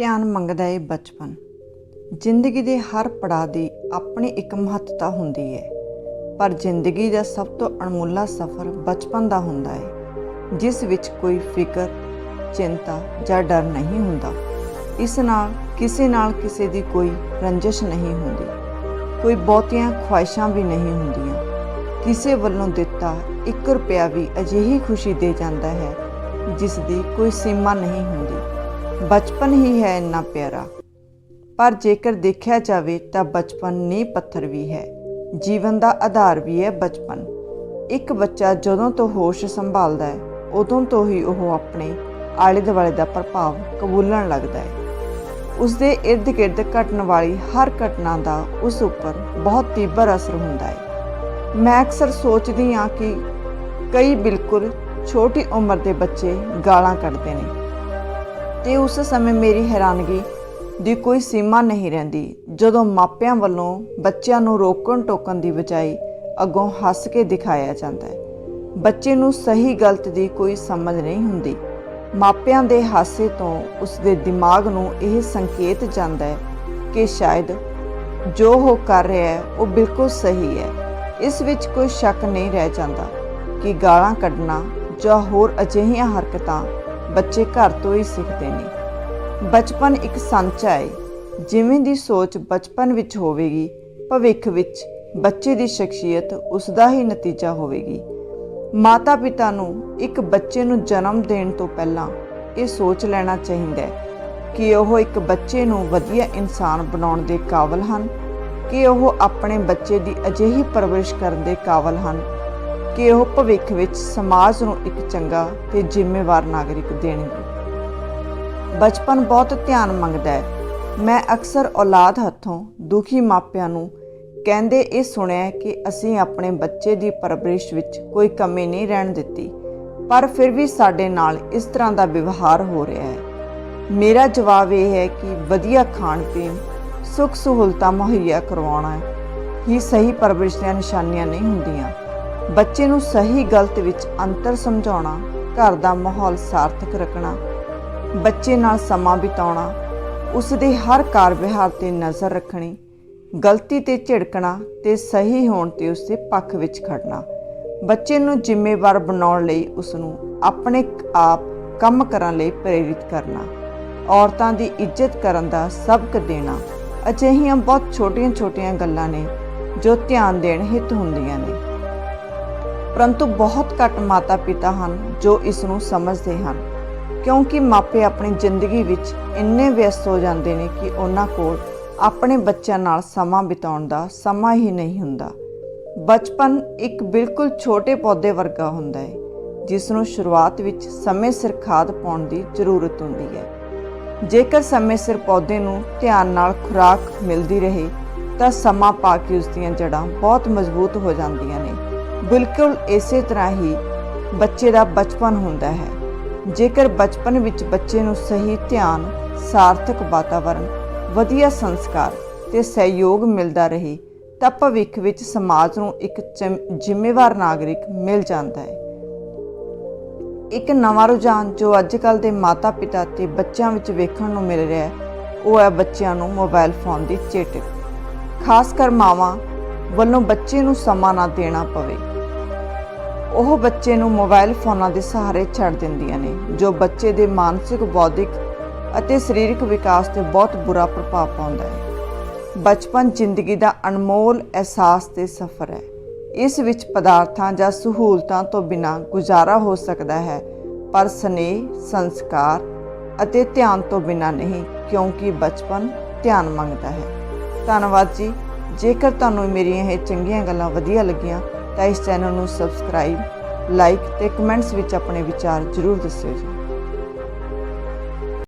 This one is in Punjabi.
ਧਿਆਨ ਮੰਗਦਾ ਏ ਬਚਪਨ। ਜ਼ਿੰਦਗੀ ਦੇ ਹਰ ਪੜਾਅ ਦੀ ਆਪਣੀ ਇੱਕ ਮਹੱਤਤਾ ਹੁੰਦੀ ਹੈ ਪਰ ਜ਼ਿੰਦਗੀ ਦਾ ਸਭ ਤੋਂ ਅਣਮੁੱਲਾ ਸਫ਼ਰ ਬਚਪਨ ਦਾ ਹੁੰਦਾ ਹੈ ਜਿਸ ਵਿੱਚ ਕੋਈ ਫਿਕਰ, ਚਿੰਤਾ ਜਾਂ ਡਰ ਨਹੀਂ ਹੁੰਦਾ। ਇਸ ਨਾਲ ਕਿਸੇ ਨਾਲ ਕਿਸੇ ਦੀ ਕੋਈ ਰੰਜਿਸ਼ ਨਹੀਂ ਹੁੰਦੀ। ਕੋਈ ਬਹੁਤੀਆਂ ਖੁਆਇਸ਼ਾਂ ਵੀ ਨਹੀਂ ਹੁੰਦੀਆਂ। ਕਿਸੇ ਵੱਲੋਂ ਦਿੱਤਾ 1 ਰੁਪਿਆ ਵੀ ਅਜਿਹੀ ਖੁਸ਼ੀ ਦੇ ਜਾਂਦਾ ਹੈ, ਜਿਸ ਦੀ ਕੋਈ ਸੀਮਾ ਨਹੀਂ ਹੁੰਦੀ। ਬਚਪਨ ਹੀ ਹੈ ਇੰਨਾ ਪਿਆਰਾ। ਪਰ ਜੇਕਰ ਦੇਖਿਆ ਜਾਵੇ ਤਾਂ ਬਚਪਨ ਨੀਂਹ ਪੱਥਰ ਵੀ ਹੈ। ਜੀਵਨ ਦਾ ਆਧਾਰ ਵੀ ਹੈ ਬਚਪਨ। ਇੱਕ ਬੱਚਾ ਜਦੋਂ ਤੋਂ ਹੋਸ਼ ਸੰਭਾਲਦਾ ਹੈ, ਉਦੋਂ ਤੋਂ ਹੀ ਉਹ ਆਪਣੇ ਆਲੇ ਦੁਆਲੇ ਦਾ ਪ੍ਰਭਾਵ ਕਬੂਲਣ ਲੱਗਦਾ ਹੈ। ਉਸ ਦੇ ਇਰਦ ਗਿਰਦ ਘਟਣ ਵਾਲੀ ਹਰ ਘਟਨਾ ਦਾ ਉਸ ਉੱਪਰ ਬਹੁਤ ਤੀਬਰ ਅਸਰ ਹੁੰਦਾ ਹੈ। ਮੈਂ ਅਕਸਰ ਸੋਚਦੀ ਹਾਂ ਕਿ ਕਈ ਬਿਲਕੁਲ ਛੋਟੀ ਉਮਰ ਦੇ ਬੱਚੇ ਗਾਲਾਂ ਕੱਢਦੇ ਨੇ। ਤੇ ਉਸ ਸਮੇਂ ਮੇਰੀ ਹੈਰਾਨਗੀ ਦੀ ਕੋਈ ਸੀਮਾ ਨਹੀਂ ਰਹਿੰਦੀ। ਜਦੋਂ ਮਾਪਿਆਂ ਵੱਲੋਂ ਬੱਚਿਆਂ ਨੂੰ ਰੋਕਣ ਟੋਕਣ ਦੀ ਬਜਾਏ ਅੱਗੋਂ ਹੱਸ ਕੇ ਦਿਖਾਇਆ ਜਾਂਦਾ ਹੈ, ਬੱਚੇ ਨੂੰ ਸਹੀ ਗਲਤ ਦੀ ਕੋਈ ਸਮਝ ਨਹੀਂ ਹੁੰਦੀ। ਮਾਪਿਆਂ ਦੇ ਹਾਸੇ ਤੋਂ ਉਸ ਦੇ ਦਿਮਾਗ ਨੂੰ ਇਹ ਸੰਕੇਤ ਜਾਂਦਾ ਹੈ ਕਿ ਸ਼ਾਇਦ ਜੋ ਉਹ ਕਰ ਰਿਹਾ ਹੈ, ਉਹ ਬਿਲਕੁਲ ਸਹੀ ਹੈ। ਇਸ ਵਿੱਚ ਕੋਈ ਸ਼ੱਕ ਨਹੀਂ ਰਹਿ ਜਾਂਦਾ ਕਿ ਗਾਲਾਂ ਕੱਢਣਾ ਜਾਂ ਹੋਰ ਅਜਿਹੀਆਂ ਹਰਕਤਾਂ ਬੱਚੇ ਘਰ ਤੋਂ ਹੀ ਸਿੱਖਦੇ ਨੇ। ਬਚਪਨ ਇੱਕ ਸੰਚਾ ਹੈ। ਜਿਵੇਂ ਦੀ ਸੋਚ ਬਚਪਨ ਵਿੱਚ ਹੋਵੇਗੀ, ਭਵਿੱਖ ਵਿੱਚ ਬੱਚੇ ਦੀ ਸ਼ਖਸੀਅਤ ਉਸ ਦਾ ਹੀ ਨਤੀਜਾ ਹੋਵੇਗੀ। ਮਾਤਾ ਪਿਤਾ ਨੂੰ ਇੱਕ ਬੱਚੇ ਨੂੰ ਜਨਮ ਦੇਣ ਤੋਂ ਪਹਿਲਾਂ ਇਹ ਸੋਚ ਲੈਣਾ ਚਾਹੀਦਾ ਹੈ ਕਿ ਉਹ ਇੱਕ ਬੱਚੇ ਨੂੰ ਵਧੀਆ ਇਨਸਾਨ ਬਣਾਉਣ ਦੇ ਕਾਬਲ ਹਨ, ਕਿ ਉਹ ਆਪਣੇ ਬੱਚੇ ਦੀ ਅਜਿਹੀ ਪਰਵਰਿਸ਼ ਕਰਨ ਦੇ ਕਾਬਲ ਹਨ ਕਿ ਉਹ ਭਵਿੱਖ ਵਿੱਚ ਸਮਾਜ ਨੂੰ ਇੱਕ ਚੰਗਾ ਤੇ ਜ਼ਿੰਮੇਵਾਰ ਨਾਗਰਿਕ ਦੇਣਗੇ। ਬਚਪਨ ਬਹੁਤ ਧਿਆਨ ਮੰਗਦਾ ਹੈ। ਮੈਂ ਅਕਸਰ ਔਲਾਦ ਹੱਥੋਂ ਦੁਖੀ ਮਾਪਿਆਂ ਨੂੰ ਕਹਿੰਦੇ ਇਹ ਸੁਣਿਆ ਕਿ ਅਸੀਂ ਆਪਣੇ ਬੱਚੇ ਦੀ ਪਰਵਰਿਸ਼ ਵਿੱਚ ਕੋਈ ਕਮੀ ਨਹੀਂ ਰਹਿਣ ਦਿੱਤੀ, ਪਰ ਫਿਰ ਵੀ ਸਾਡੇ ਨਾਲ ਇਸ ਤਰ੍ਹਾਂ ਦਾ ਵਿਵਹਾਰ ਹੋ ਰਿਹਾ ਹੈ। ਮੇਰਾ ਜਵਾਬ ਇਹ ਹੈ ਕਿ ਵਧੀਆ ਖਾਣ ਪੀਣ ਸੁੱਖ ਸਹੂਲਤਾਂ ਮੁਹੱਈਆ ਕਰਵਾਉਣਾ ਹੀ ਸਹੀ ਪਰਵਰਿਸ਼ ਦੀਆਂ ਨਿਸ਼ਾਨੀਆਂ ਨਹੀਂ ਹੁੰਦੀਆਂ। ਬੱਚੇ ਨੂੰ ਸਹੀ ਗਲਤ ਵਿੱਚ ਅੰਤਰ ਸਮਝਾਉਣਾ, ਘਰ ਦਾ ਮਾਹੌਲ ਸਾਰਥਕ ਰੱਖਣਾ, ਬੱਚੇ ਨਾਲ ਸਮਾਂ ਬਿਤਾਉਣਾ ਉਸ ਦੇ ਹਰ ਕਾਰ ਵਿਹਾਰ ਤੇ ਨਜ਼ਰ ਰੱਖਣੀ, ਗਲਤੀ ਤੇ ਝਿੜਕਣਾ ਤੇ ਸਹੀ ਹੋਣ ਤੇ ਉਸ ਦੇ ਪੱਖ ਵਿੱਚ ਖੜਨਾ। ਬੱਚੇ ਨੂੰ ਜ਼ਿੰਮੇਵਾਰ ਬਣਾਉਣ ਲਈ ਉਸ ਨੂੰ ਆਪਣੇ ਆਪ ਕੰਮ ਕਰਨ ਲਈ ਪ੍ਰੇਰਿਤ ਕਰਨਾ, ਔਰਤਾਂ ਦੀ ਇੱਜ਼ਤ ਕਰਨ ਦਾ ਸਬਕ ਦੇਣਾ। ਅਜਿਹੀਆਂ ਬਹੁਤ ਛੋਟੀਆਂ-ਛੋਟੀਆਂ ਗੱਲਾਂ ਨੇ ਜੋ ਧਿਆਨ ਦੇਣ ਹਿੱਤ ਹੁੰਦੀਆਂ ਨੇ। ਪਰੰਤੂ ਬਹੁਤ ਘੱਟ ਮਾਤਾ-ਪਿਤਾ ਹਨ ਜੋ ਇਸ ਨੂੰ ਸਮਝਦੇ ਹਨ, ਕਿਉਂਕਿ ਮਾਪੇ ਆਪਣੀ ਜ਼ਿੰਦਗੀ ਵਿੱਚ ਇੰਨੇ ਵਿਅਸਤ ਹੋ ਜਾਂਦੇ ਨੇ ਕਿ ਉਹਨਾਂ ਕੋਲ ਆਪਣੇ ਬੱਚਿਆਂ ਨਾਲ ਸਮਾਂ ਬਿਤਾਉਣ ਦਾ ਸਮਾਂ ਹੀ ਨਹੀਂ ਹੁੰਦਾ। ਬਚਪਨ ਇੱਕ ਬਿਲਕੁਲ ਛੋਟੇ ਪੌਦੇ ਵਰਗਾ ਹੁੰਦਾ ਹੈ, ਜਿਸ ਨੂੰ ਸ਼ੁਰੂਆਤ ਵਿੱਚ ਸਮੇਂ ਸਿਰ ਖਾਦ ਪਾਉਣ ਦੀ ਜ਼ਰੂਰਤ ਹੁੰਦੀ ਹੈ। ਜੇਕਰ ਸਮੇਂ ਸਿਰ ਪੌਦੇ ਨੂੰ ਧਿਆਨ ਨਾਲ ਖੁਰਾਕ ਮਿਲਦੀ ਰਹੇ, ਤਾਂ ਸਮਾਂ ਪਾ ਕੇ ਉਸ ਦੀਆਂ ਜੜ੍ਹਾਂ ਬਹੁਤ ਮਜ਼ਬੂਤ ਹੋ ਜਾਂਦੀਆਂ ਨੇ। ਬਿਲਕੁਲ ਇਸੇ ਤਰ੍ਹਾਂ ਹੀ ਬੱਚੇ ਦਾ ਬਚਪਨ ਹੁੰਦਾ ਹੈ। ਜੇਕਰ ਬਚਪਨ ਵਿੱਚ ਬੱਚੇ ਨੂੰ ਸਹੀ ਧਿਆਨ, ਸਾਰਥਕ ਵਾਤਾਵਰਣ, ਵਧੀਆ ਸੰਸਕਾਰ ਤੇ ਸਹਿਯੋਗ ਮਿਲਦਾ ਰਹੇ, ਤਾਂ ਭਵਿੱਖ ਵਿੱਚ ਸਮਾਜ ਨੂੰ ਇੱਕ ਜ਼ਿੰਮੇਵਾਰ ਨਾਗਰਿਕ ਮਿਲ ਜਾਂਦਾ ਹੈ। ਇੱਕ ਨਵਾਂ ਰੁਝਾਨ ਜੋ ਅੱਜਕੱਲ ਦੇ ਮਾਤਾ-ਪਿਤਾ ਤੇ ਬੱਚਿਆਂ ਵਿੱਚ ਵੇਖਣ ਨੂੰ ਮਿਲ ਰਿਹਾ ਹੈ, ਉਹ ਹੈ ਬੱਚਿਆਂ ਨੂੰ ਮੋਬਾਈਲ ਫੋਨ ਦੀ ਚੇਟਕ। ਖਾਸ ਕਰ ਮਾਵਾਂ ਵੱਲੋਂ ਬੱਚੇ ਨੂੰ ਸਮਾਂ ਨਾ ਦੇਣਾ ਪਵੇ। ਉਹ ਬੱਚੇ ਨੂੰ ਮੋਬਾਈਲ ਫੋਨਾਂ ਦੇ ਸਹਾਰੇ ਛੱਡ ਦਿੰਦੀਆਂ ਨੇ, ਜੋ ਬੱਚੇ ਦੇ ਮਾਨਸਿਕ, ਬੌਧਿਕ ਅਤੇ ਸਰੀਰਕ ਵਿਕਾਸ ਤੇ ਬਹੁਤ ਬੁਰਾ ਪ੍ਰਭਾਵ ਪਾਉਂਦਾ ਹੈ। ਬਚਪਨ ਜ਼ਿੰਦਗੀ ਦਾ ਅਨਮੋਲ ਅਹਿਸਾਸ ਤੇ ਸਫ਼ਰ ਹੈ। ਇਸ ਵਿੱਚ ਪਦਾਰਥਾਂ ਜਾਂ ਸਹੂਲਤਾਂ ਤੋਂ ਬਿਨਾਂ ਗੁਜ਼ਾਰਾ ਹੋ ਸਕਦਾ ਹੈ, ਪਰ ਸਨੇਹ, ਸੰਸਕਾਰ ਅਤੇ ਧਿਆਨ ਤੋਂ ਬਿਨਾਂ ਨਹੀਂ, ਕਿਉਂਕਿ ਬਚਪਨ ਧਿਆਨ ਮੰਗਦਾ ਹੈ। ਧੰਨਵਾਦ ਜੀ। ਜੇਕਰ ਤੁਹਾਨੂੰ ਮੇਰੀਆਂ ਇਹ ਚੰਗੀਆਂ ਗੱਲਾਂ ਵਧੀਆ ਲੱਗੀਆਂ, ਤਾਂ ਇਸ ਚੈਨਲ ਨੂੰ ਸਬਸਕ੍ਰਾਈਬ ਲਾਈਕ ਤੇ ਕਮੈਂਟਸ ਵਿੱਚ ਆਪਣੇ ਵਿਚਾਰ ਜ਼ਰੂਰ ਦੱਸਿਓ ਜੀ।